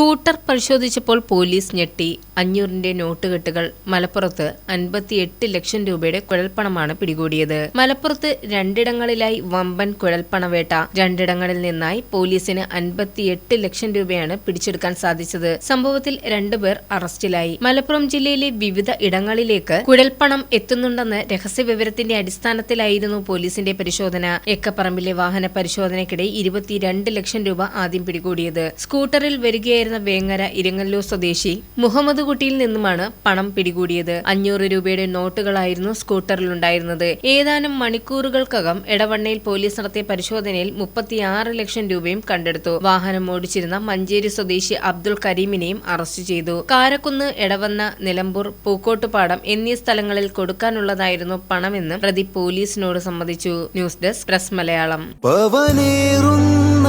Scooter പരിശോധിച്ചപ്പോൾ police ഞെട്ടി. അഞ്ഞൂറിന്റെ നോട്ടുകെട്ടുകൾ. മലപ്പുറത്ത് അൻപത്തിയെട്ട് ലക്ഷം രൂപയുടെ കുഴൽപ്പണമാണ് പിടികൂടിയത്. മലപ്പുറത്ത് രണ്ടിടങ്ങളിലായി വമ്പൻ കുഴൽപ്പണവേട്ട രണ്ടിടങ്ങളിൽ നിന്നായി പോലീസിന് അൻപത്തിയെട്ട് ലക്ഷം രൂപയാണ് പിടിച്ചെടുക്കാൻ സാധിച്ചത്. സംഭവത്തിൽ രണ്ടുപേർ അറസ്റ്റിലായി. മലപ്പുറം ജില്ലയിലെ വിവിധ ഇടങ്ങളിലേക്ക് കുഴൽപ്പണം എത്തുന്നുണ്ടെന്ന് രഹസ്യവിവരത്തിന്റെ അടിസ്ഥാനത്തിലായിരുന്നു പോലീസിന്റെ പരിശോധന. എക്കപ്പറമ്പിലെ വാഹന പരിശോധനയ്ക്കിടെ ഇരുപത്തിരണ്ട് ലക്ഷം രൂപ ആദ്യം പിടികൂടിയത്. സ്കൂട്ടറിൽ വരികയായിരുന്ന വേങ്ങര ഇരങ്ങല്ലൂർ സ്വദേശി മുഹമ്മദ് കുട്ടിയിൽ നിന്നുമാണ് പണം പിടികൂടിയത്. അഞ്ഞൂറ് രൂപയുടെ നോട്ടുകളായിരുന്നു സ്കൂട്ടറിൽ ഉണ്ടായിരുന്നത് ഏതാനും മണിക്കൂറുകൾക്കകം എടവണ്ണയിൽ പോലീസ് നടത്തിയ പരിശോധനയിൽ മുപ്പത്തിയാറ് ലക്ഷം രൂപയും കണ്ടെടുത്തു. വാഹനം ഓടിച്ചിരുന്ന മഞ്ചേരി സ്വദേശി അബ്ദുൾ കരീമിനെയും അറസ്റ്റ് ചെയ്തു. കാരക്കുന്ന് എടവണ്ണ നിലമ്പൂർ പൂക്കോട്ടുപാടം എന്നീ സ്ഥലങ്ങളിൽ കൊടുക്കാനുള്ളതായിരുന്നു പണമെന്ന് പ്രതി പോലീസിനോട് സമ്മതിച്ചു. News desk press Malayalam. പവനേറുന്ന